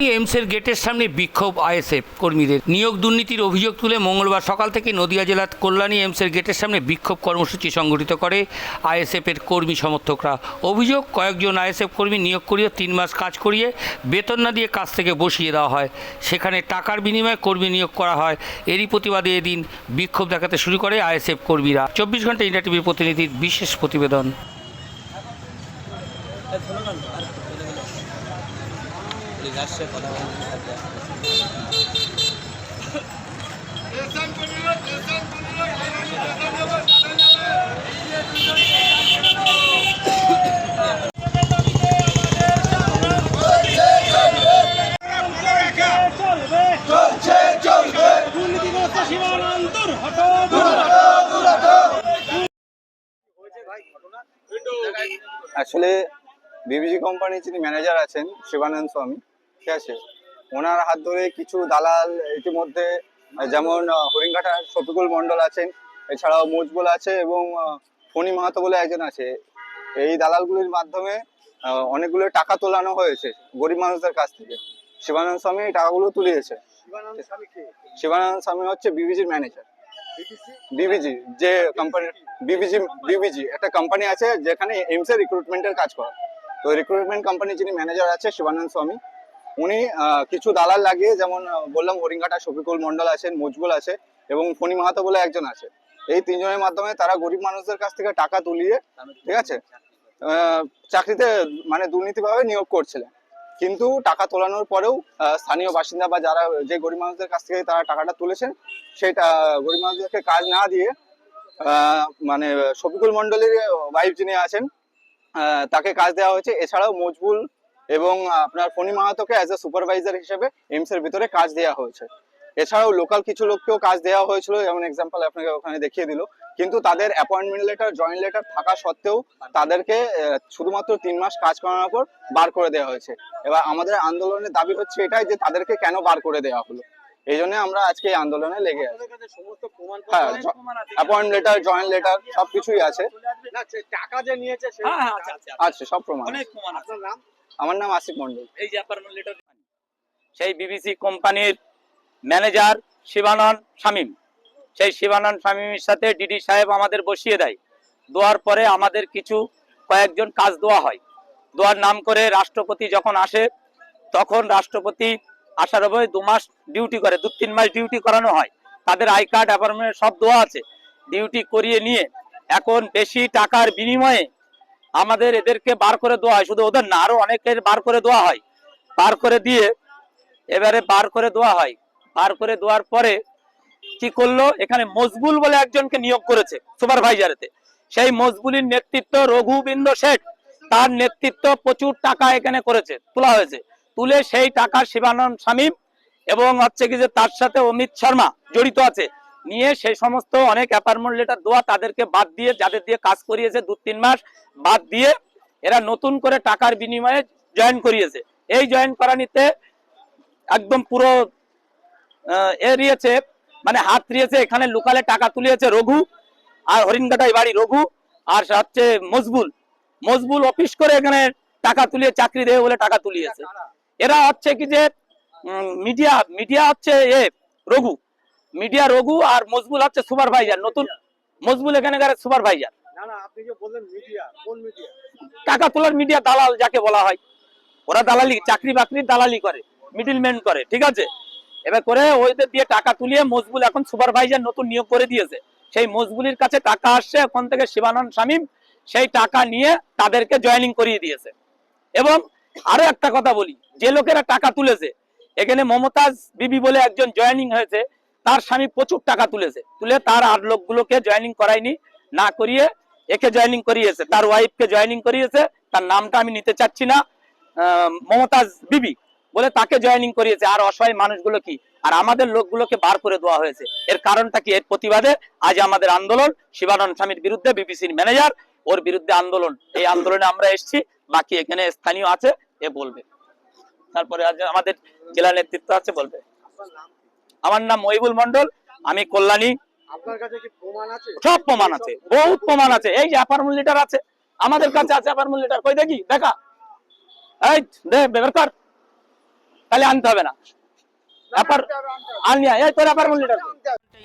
এমসের গেটের সামনে বিক্ষোভ আইএসএফ কর্মীদের। নিয়োগ দুর্নীতির অভিযোগ তুলে মঙ্গলবার সকাল থেকে নদিয়া জেলার কল্যাণী এমসের গেটের সামনে বিক্ষোভ কর্মসূচি সংগঠিত করে আইএসএফের কর্মী সমর্থকরা। অভিযোগ, কয়েকজন আইএসএফ কর্মী নিয়োগ করিয়ে তিন মাস কাজ করিয়ে বেতন না দিয়ে কাজ থেকে বসিয়ে দেওয়া হয়। সেখানে টাকার বিনিময়ে কর্মী নিয়োগ করা হয়। এরই প্রতিবাদে এদিন বিক্ষোভ দেখাতে শুরু করে আইএসএফ কর্মীরা। চব্বিশ ঘণ্টা ইন্ডিয়া টিভির প্রতিনিধির বিশেষ প্রতিবেদন। কথা আসলে বিবিজি কোম্পানির যিনি ম্যানেজার আছেন শিবানন্দ স্বামী ঠিক আছে। ওনার হাত ধরে কিছু দালাল ইতিমধ্যে যেমন আহ, শফিকুল মন্ডল আছেন এছাড়াও মজবুল আছে এবং ফণি মাহাতো বলে একজন আছে। এই দালালগুলির মাধ্যমে অনেকগুলো টাকা তোলানো হয়েছে গরিব মানুষদের কাছ থেকে। শিবানন্দ স্বামী এই টাকাগুলো তুলিয়েছে। শিবানন্দ স্বামী হচ্ছে বিবিজির ম্যানেজার বিবিজি যে কোম্পানি বিবিজি বিবিজি একটা কোম্পানি আছে যেখানে এমস এর রিক্রুটমেন্টের কাজ করে। তো রিক্রুটমেন্ট কোম্পানি যিনি ম্যানেজার আছে শিবানন্দ স্বামী উনি কিছু দালাল লাগিয়ে যেমন বললাম হরিঙ্গাটা শফিকুল মন্ডল আছেন মজবুল আছে, এবং ফণি মাহাতো বলে একজন আছে। এই তিনজনের মাধ্যমে তারা গরিব মানুষদের কাছ থেকে টাকা তুলিয়ে, ঠিক আছে চাকরিতে মানে দুর্নীতিভাবে নিয়োগ করছিলেন। কিন্তু টাকা তোলানোর পরেও স্থানীয় বাসিন্দা বা যারা, যে গরিব মানুষদের কাছ থেকে তারা টাকাটা তুলেছেন, সেটা গরিব মানুষদেরকে কাজ না দিয়ে মানে শফিকুল মন্ডলের ওয়াইফ যিনি আছেন তাকে কাজ দেওয়া হয়েছে। এছাড়াও মজবুল এবং আপনার ফণি মাহাতোকে অ্যাজ এ সুপারভাইজার হিসেবে এমস এর ভিতরে কাজ দেওয়া হয়েছে। এছাড়াও লোকাল কিছু লোককেও কাজ দেওয়া হয়েছিল যেমন এক্সাম্পল আপনাকে ওখানে দেখিয়ে দিল। কিন্তু তাদের অ্যাপয়েন্টমেন্ট লেটার জয়েন্ট লেটার থাকা সত্ত্বেও তাদেরকে শুধুমাত্র তিন মাস কাজ করানোর পর বার করে দেওয়া হয়েছে। এবার আমাদের আন্দোলনের দাবি হচ্ছে এটাই যে তাদেরকে কেন বার করে দেওয়া হলো। এই জন্য আমরা আজকে এই আন্দোলনে লেগে আছি। হ্যাঁ অ্যাপয়েন্ট লেটার জয়েন্ট লেটার সবকিছুই আছে। টাকা যে নিয়েছে হ্যাঁ হ্যাঁ আচ্ছা আচ্ছা আছে সব প্রমাণ অনেক প্রমাণ আপনার নাম? আমার নাম আসিফ মন্ডল এই যে লেটার সেই বিবিসি কোম্পানির ম্যানেজার শিবানন্দ শামীম। সেই শিবানন্দ শামীমের সাথে ডিডি সাহেব আমাদের বসিয়ে দেয়। দেওয়ার পরে আমাদের কিছু কয়েকজন কাজ দেওয়া হয়। দেওয়ার নাম করে রাষ্ট্রপতি যখন আসে, তখন রাষ্ট্রপতি আসার পরে দু মাস ডিউটি করে, দু তিন মাস ডিউটি করানো হয়। তাদের আই কার্ড অ্যাপার্টমেন্ট সব দেওয়া আছে। ডিউটি করিয়ে নিয়ে এখন বেশি টাকার বিনিময়ে আমাদের এদেরকে বার করে দেওয়া হয়। শুধু ওদের না, আরও অনেকের বার করে দেওয়া হয়। বার করে দিয়ে এবারে বার করে দেওয়া হয়। বার করে দেওয়ার পরে কি করল? এখানে মজবুল বলে একজনকে নিয়োগ করেছে সুপারভাইজারেতে। সেই মজবুলির নেতৃত্ব রঘুবিন্দ শেঠ। তার নেতৃত্ব প্রচুর টাকা এখানে করেছে, তোলা হয়েছে। তুলে সেই টাকা শিবানন্দ শামীম এবং হচ্ছে কি যে তার সাথে অমিত শর্মা জড়িত আছে। নিয়ে সেই সমস্ত অনেক অ্যাপার্টমেন্ট লেটার দেওয়া তাদেরকে বাদ দিয়ে যাদের দিয়ে কাজ করিয়েছে দু তিন মাস বাদ দিয়ে এরা নতুন করে টাকার বিনিময়ে জয়েন করিয়েছে। এই জয়েন করানিতে একদম পুরো আহ, এ দিয়েছে মানে হাত দিয়েছে এখানে লোকালে টাকা তুলিয়েছে রঘু আর হরিণঘাটায় বাড়ি রঘু আর হচ্ছে মজবুল। মজবুল অফিস করে এখানে টাকা তুলিয়ে চাকরি দেবে বলে টাকা তুলিয়েছে। এরা হচ্ছে কি যে মিডিয়া মিডিয়া হচ্ছে এ রঘু। মিডিয়া রঘু আর মজবুল হচ্ছে সুপারভাইজার নতুন মজবুল এখানকার সুপারভাইজার। টাকা তোলার মিডিয়া দালাল যাকে বলা হয়। ওরা দালালি চাকরি বাকরির দালালি করে মিডিলম্যান করে ঠিক আছে? এবার করে ওইদের দিয়ে টাকা তুলিয়ে মজবুল এখন সুপারভাইজার নতুন নিয়োগ করে দিয়েছে। সেই মজবুলির কাছে টাকা আসছে ওখান থেকে শিবানন্দ শামীম সেই টাকা নিয়ে তাদেরকে জয়েনিং করিয়ে দিয়েছে। এবং আরও একটা কথা বলি যে লোকেরা টাকা তুলেছে এখানে মমতাজ বিবি বলে একজন জয়েনিং হয়েছে তার স্বামী প্রচুর টাকা তুলেছে। তুলে তার আর লোকগুলোকে জয়েনিং করায়নি, না করিয়ে একে জয়েনিং করিয়েছে। তার ওয়াইফকে জয়েনিং করিয়েছে, তার নামটা আমি নিতে চাচ্ছি না। মমতাজ বিবি বলে তাকে জয়েনিং করিয়েছে। আর অসহায় মানুষগুলো কি? আর আমাদের লোকগুলোকে বার করে দেওয়া হয়েছে। এর কারণটা কি? এর প্রতিবাদে আজ আমাদের আন্দোলন শিবানন্দ স্বামীর বিরুদ্ধে বিবিসির ম্যানেজার ওর বিরুদ্ধে আন্দোলন। এই আন্দোলনে আমরা এসেছি, বাকি এখানে স্থানীয় আছে, এ বলবে। তারপরে আজ আমাদের জেলা নেতৃত্ব আছে, বলবে। আমার নাম মহিবুল মন্ডল আমি কল্যাণী। আপনার কাছে কি প্রমাণ আছে? সব প্রমাণ আছে বহুত প্রমাণ আছে। এই যে অ্যাপার্টমেন্ট লিটার আছে আমাদের কাছে আছে অ্যাপার্টমেন্ট লিটার কই দেখি? দেখা। এই দে বের কর। তাহলে আনতে হবে না। ব্যাপার আনি এই তোর ব্যাপার মূল্যটা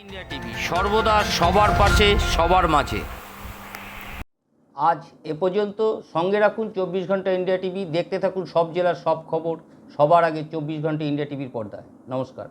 ইন্ডিয়া টিভি সর্বদা সবার পাশে সবার মাঝে। আজ এ পর্যন্ত সঙ্গে রাখুন চব্বিশ ঘণ্টা ইন্ডিয়া টিভি দেখতে থাকুন সব জেলার সব খবর। সবার আগে চব্বিশ ঘণ্টা ইন্ডিয়া টিভির পর্দায়। নমস্কার।